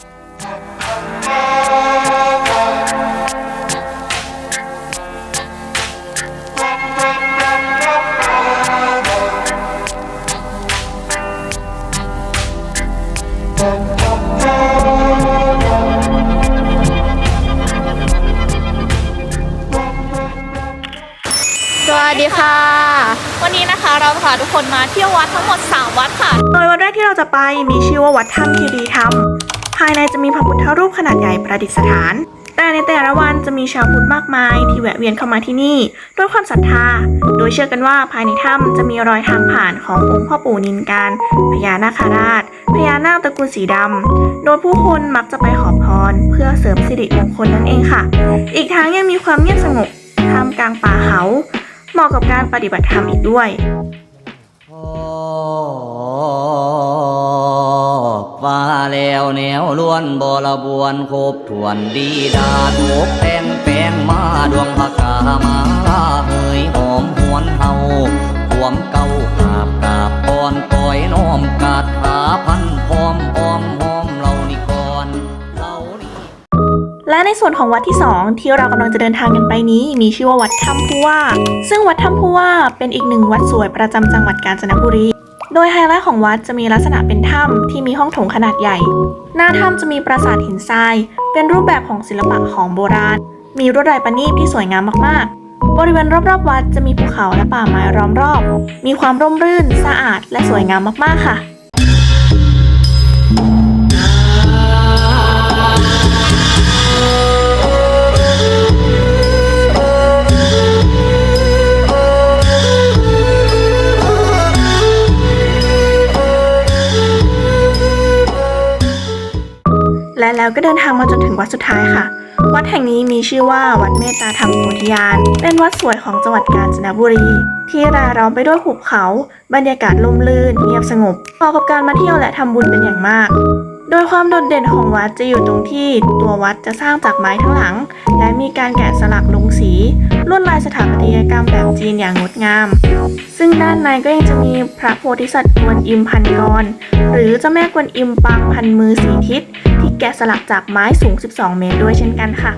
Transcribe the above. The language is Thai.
สวัสดีค่ะ วันนี้นะคะเราพาทุกคนมาเที่ยววัดทั้งหมด 3 วัดค่ะ โดยวัดแรกที่เราจะไปมีชื่อว่าวัดถ้ำคีรีธรรม ภายในจะมีพระพุทธรูปขนาดใหญ่ประดิษฐาน แต่ในแต่ละวันจะมีชาวพุทธมากมายที่แวะเวียนเข้ามาที่นี่ ด้วยความศรัทธา โดยเชื่อกันว่าภายในถ้ำจะมีรอยทางผ่านขององค์พ่อปู่นินการพญานาคราชพญานาคตระกูลสีดำ โดยผู้คนมักจะไปขอพร เพื่อเสริมสิริมงคลนั่นเองค่ะ อีกทั้งยังมีความเงียบสงบท่ามกลางป่าเขาเหมาะกับการปฏิบัติธรรมอีกด้วยฟ้ แล้วแนวล้วนบรบวนครบถวนดีดาถูกแต่งแปลงมาดวงพกามาเฮยหอมหวนเฮาหวมเก่าขาบกาบปอนปอยน้อมกาดขาพันพร้อมพร้อมหอมเรานี่ก่อนเรานี่และในส่วนของวัดที่ 2 ที่เรากำลังจะเดินทางกันไปนี้ มีชื่อว่าวัดถ้ำผู้ว่า ซึ่งวัดถ้ำผู้ว่าเป็นอีกหนึ่งวัดสวยประจำจังหวัดกาญจนบุรี โดยไฮไลท์ของวัดจะมีลักษณะเป็นถ้ำที่มีห้องโถงขนาดใหญ่ หน้าถ้ำจะมีปราสาทหินทราย เป็นรูปแบบของศิลปะของโบราณ มีรวดลายประณีตที่สวยงามมากๆ บริเวณรอบๆ วัดจะมีภูเขาและป่าไม้ล้อมรอบ มีความร่มรื่น สะอาด และสวยงามมากๆค่ะ และแล้วก็เดินทางมาจนถึงวัดสุดท้ายค่ะ วัดแห่งนี้มีชื่อว่าวัดเมตตาธรรมโพธิญาณ เป็นวัดสวยของจังหวัดกาญจนบุรี ที่รายล้อมไปด้วยหุบเขา บรรยากาศล่มลื่น เงียบสงบเหมาะกับการมาเที่ยวและทำบุญเป็นอย่างมาก โดยความโดดเด่นของวัดจะอยู่ตรงที่ตัววัดจะสร้างจากไม้ทั้งหลัง และมีการแกะสลักลงสี ลวดลายสถาปัตยกรรมแบบจีนอย่างงดงาม ซึ่งด้านในก็ยังจะมีพระโพธิสัตว์กวนอิมพันกร หรือเจ้าแม่กวนอิมปางพันมือสีทิศ แกะสลักจากไม้สูง 12 เมตรด้วยเช่นกันค่ะ